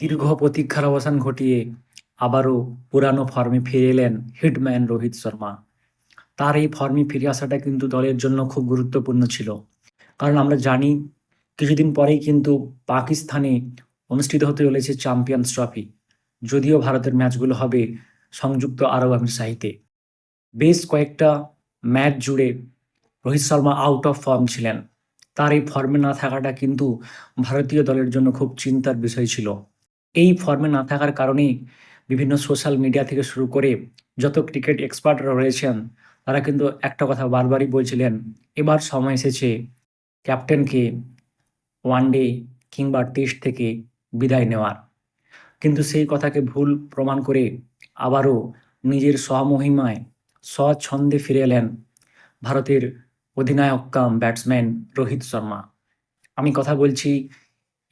দীর্ঘ প্রতীক্ষার অবসান ঘটিয়ে আবারও পুরানো ফর্মে ফিরে এলেন হিটম্যান রোহিত শর্মা। তার এই ফর্মে ফিরে আসাটা কিন্তু দলের জন্য খুব গুরুত্বপূর্ণ ছিল। কারণ আমরা জানি, কিছুদিন পরেই কিন্তু পাকিস্তানে অনুষ্ঠিত হতে চলেছে চ্যাম্পিয়ন্স ট্রফি। যদিও ভারতের ম্যাচগুলো হবে সংযুক্ত আরব আমিরশাহিতে বেশ কয়েকটা ম্যাচ জুড়ে Rohit Sharma out of form ছিলেন। তার এই ফর্মে না থাকাটা কিন্তু ভারতীয় দলের জন্য খুব চিন্তার বিষয় ছিল। এই ফর্মে না থাকার কারণেই বিভিন্ন সোশ্যাল মিডিয়া থেকে শুরু করে যত ক্রিকেট এক্সপার্টরা রয়েছেন, তারা কিন্তু একটা কথা বারবারই বলছিলেন, এবার সময় এসেছে ক্যাপ্টেনকে ওয়ানডে কিংবা টেস্ট থেকে বিদায় নেওয়ার। কিন্তু সেই কথাকে ভুল প্রমাণ করে আবারও নিজের স্বমহিমায় স্বচ্ছন্দে ফিরে এলেন ভারতের অধিনায়ক কাম ব্যাটসম্যান রোহিত শর্মা। আমি কথা বলছি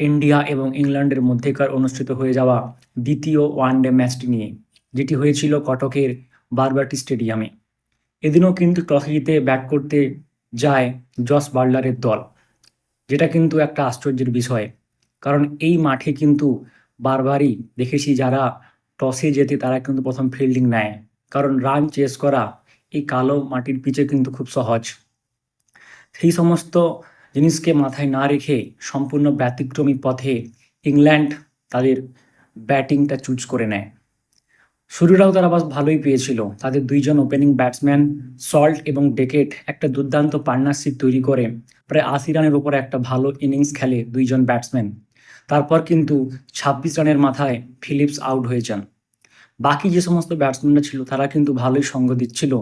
ইন্ডিয়া এবং ইংল্যান্ডের মধ্যেকার অনুষ্ঠিত হয়ে যাওয়া দ্বিতীয় ওয়ানডে ম্যাচটি নিয়ে, যেটি হয়েছিল কটকের বারবাটি স্টেডিয়ামে। এদিনও কিন্তু টসে জিতে ব্যাট করতে যায় জস বার্লারের দল। যেটা কিন্তু একটা আশ্চর্যের বিষয়, কারণ এই মাঠে কিন্তু বারবারই দেখেছি যারা টসে যেতে তারা কিন্তু প্রথম ফিল্ডিং নেয়, কারণ রান চেস করা এই কালো মাটির পিচে কিন্তু খুব সহজ। সেই সমস্ত জিনিসকে মাথায় না রেখে সম্পূর্ণ ব্যতিক্রমী পথে ইংল্যান্ড তাদের ব্যাটিংটা চুজ করে নেয়। শুরুটাও তারা বাস ভালোই পেয়েছিল। তাদের দুইজন ওপেনিং ব্যাটসম্যান সল্ট এবং ডেকেট একটা দুর্দান্ত পার্টনারশিপ তৈরি করে। প্রায় আশি রানের উপরে একটা ভালো ইনিংস খেলে দুইজন ব্যাটসম্যান। তারপর কিন্তু ছাব্বিশ রানের মাথায় ফিলিপস আউট হয়ে যান। বাকি যে সমস্ত ব্যাটসম্যানরা ছিল, তারা কিন্তু ভালোই সঙ্গ দিচ্ছিল।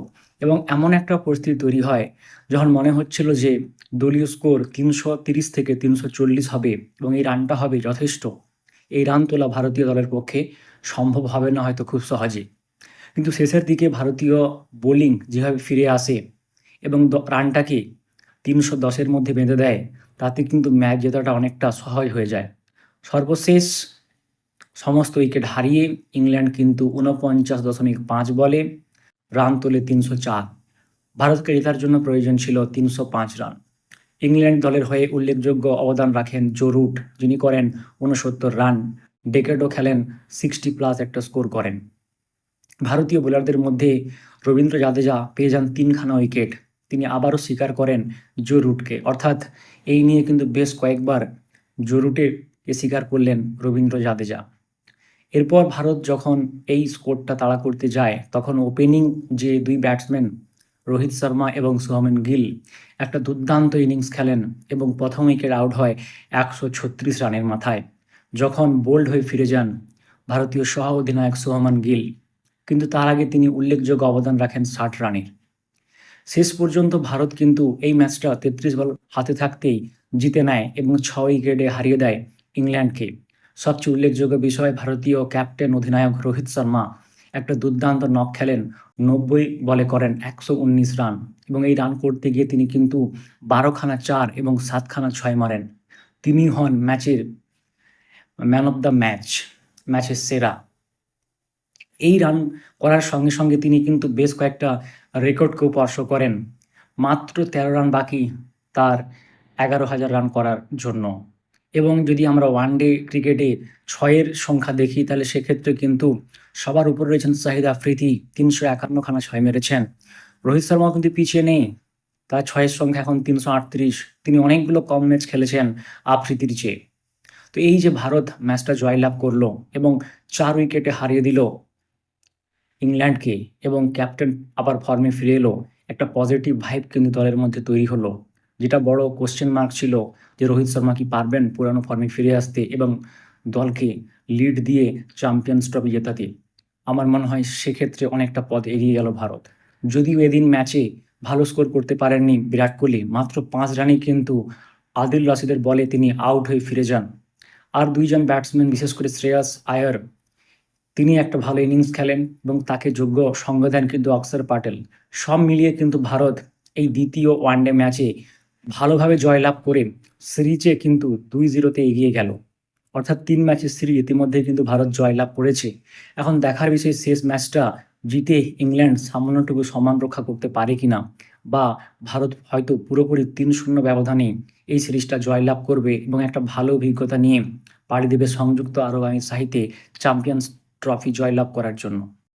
এবং এমন একটা পরিস্থিতি তৈরি হয় যখন মনে হচ্ছিল যে দলীয় স্কোর তিনশো তিরিশ থেকে তিনশো চল্লিশ হবে এবং এই রানটা হবে যথেষ্ট। এই রান তোলা ভারতীয় দলের পক্ষে সম্ভব হবে না হয়তো খুব সহজে। কিন্তু শেষের দিকে ভারতীয় বোলিং যেভাবে ফিরে আসে এবং রানটাকে তিনশো দশের মধ্যে বেঁধে দেয়, তাতে কিন্তু ম্যাচ জেতাটা অনেকটা সহজ হয়ে যায়। সর্বশেষ সমস্ত উইকেট হারিয়ে ইংল্যান্ড কিন্তু ঊনপঞ্চাশ দশমিক পাঁচ বলে রান তোলে তিনশো চার। ভারতকে জেতার জন্য প্রয়োজন ছিল তিনশো পাঁচ রান। ইংল্যান্ড দলের হয়ে উল্লেখযোগ্য অবদান রাখেন জো রুট, যিনি করেন উনসত্তর রান। ডেকেডও খেলেন সিক্সটি প্লাস একটা স্কোর করেন। ভারতীয় বোলারদের মধ্যে রবীন্দ্র জাদেজা পেয়ে যান তিনখানা উইকেট। তিনি আবারও স্বীকার করেন জো রুটকে। অর্থাৎ এই নিয়ে কিন্তু বেশ কয়েকবার জো রুটকে স্বীকার করলেন রবীন্দ্র জাদেজা। এরপর ভারত যখন এই স্কোরটা তাড়া করতে যায়, তখন ওপেনিং যে দুই ব্যাটসম্যান রোহিত শর্মা এবং সোহমেন গিল, একটা দুর্দান্ত ইনিংস খেলেন এবং প্রথম উইকেট আউট হয় একশো ছত্রিশ রানের মাথায়। যখন বোল্ড হয়ে ফিরে যান, ভারতীয় সহ অধিনায়ক সোহমান গিল, কিন্তু তার আগে তিনি উল্লেখযোগ্য অবদান রাখেন ষাট রানের। শেষ পর্যন্ত ভারত কিন্তু এই ম্যাচটা তেত্রিশ বল হাতে থাকতেই জিতে নেয় এবং ছ উইকেটে হারিয়ে দেয় ইংল্যান্ডকে। সবচেয়ে উল্লেখযোগ্য বিষয়, ভারতীয় ক্যাপ্টেন অধিনায়ক রোহিত শর্মা একটা দুর্দান্ত নক খেলেন নব্বই বলে করেন একশো উনিশ রান এবং এই রান করতে গিয়ে তিনি কিন্তু বারোখানা চার এবং সাতখানা ছয় মারেন। তিনি হন ম্যাচের ম্যান অফ দ্য ম্যাচ ম্যাচের সেরা। এই রান করার সঙ্গে সঙ্গে তিনি কিন্তু বেশ কয়েকটা রেকর্ডকেও স্পর্শ করেন। মাত্র তেরো রান বাকি তার এগারো হাজার রান করার জন্য। এবং যদি আমরা ওয়ান ডে ক্রিকেটে ছয়ের সংখ্যা দেখি, তাহলে সেক্ষেত্রে কিন্তু সবার উপরে রয়েছেন শাহিদ আফ্রিদি, তিনশো একান্নখানা ছয় মেরেছেন। রোহিত শর্মাও কিন্তু পিছিয়ে নেই, তার ছয়ের সংখ্যা এখন তিনশো আটত্রিশ, তিনি অনেকগুলো কম ম্যাচ খেলেছেন আফ্রিদির চেয়ে। তো এই যে ভারত ম্যাচটা জয়লাভ করল এবং চার উইকেটে হারিয়ে দিল ইংল্যান্ডকে এবং ক্যাপ্টেন আবার ফর্মে ফিরে এলো, একটা পজিটিভ ভাইব কিন্তু দলের মধ্যে তৈরি হলো। যেটা বড় কোশ্চেন মার্ক ছিল যে রোহিত শর্মা কি পারবেন পুরানো ফর্মে ফিরে আসতে এবং দলকে লিড দিয়ে চ্যাম্পিয়ন্স ট্রফি জেতাতে? আমার মনে হয় সেক্ষেত্রে অনেকটা পথ এগিয়ে গেল ভারত। যদিও এদিন ম্যাচে ভালো স্কোর করতে পারেননি বিরাট কোহলি, মাত্র পাঁচ রানেই কিন্তু আদিল রাশিদের বলে তিনি আউট হয়ে ফিরে যান। আর দুইজন ব্যাটসম্যান বিশেষ করে শ্রেয়াস আয়ার, তিনি একটা ভালো ইনিংস খেলেন এবং তাকে যোগ্য সঙ্গ দেন কিন্তু অক্সর পাটেল। সব মিলিয়ে কিন্তু ভারত এই দ্বিতীয় ওয়ানডে ম্যাচে ভালোভাবে জয়লাভ করে সিরিজে কিন্তু দুই জিরোতে এগিয়ে গেল। অর্থাৎ তিন ম্যাচের সিরিজ ইতিমধ্যে কিন্তু ভারত জয়লাভ করেছে। এখন দেখার বিষয়, শেষ ম্যাচটা জিতে ইংল্যান্ড সামান্যটুকু সমান রক্ষা করতে পারে কিনা বা ভারত হয়তো পুরোপুরি তিন শূন্য ব্যবধানে এই সিরিজটা জয়লাভ করবে এবং একটা ভালো অভিজ্ঞতা নিয়ে পাড়ি দেবে সংযুক্ত আরব আমিরাতে চ্যাম্পিয়ন্স ট্রফি জয়লাভ করার জন্য।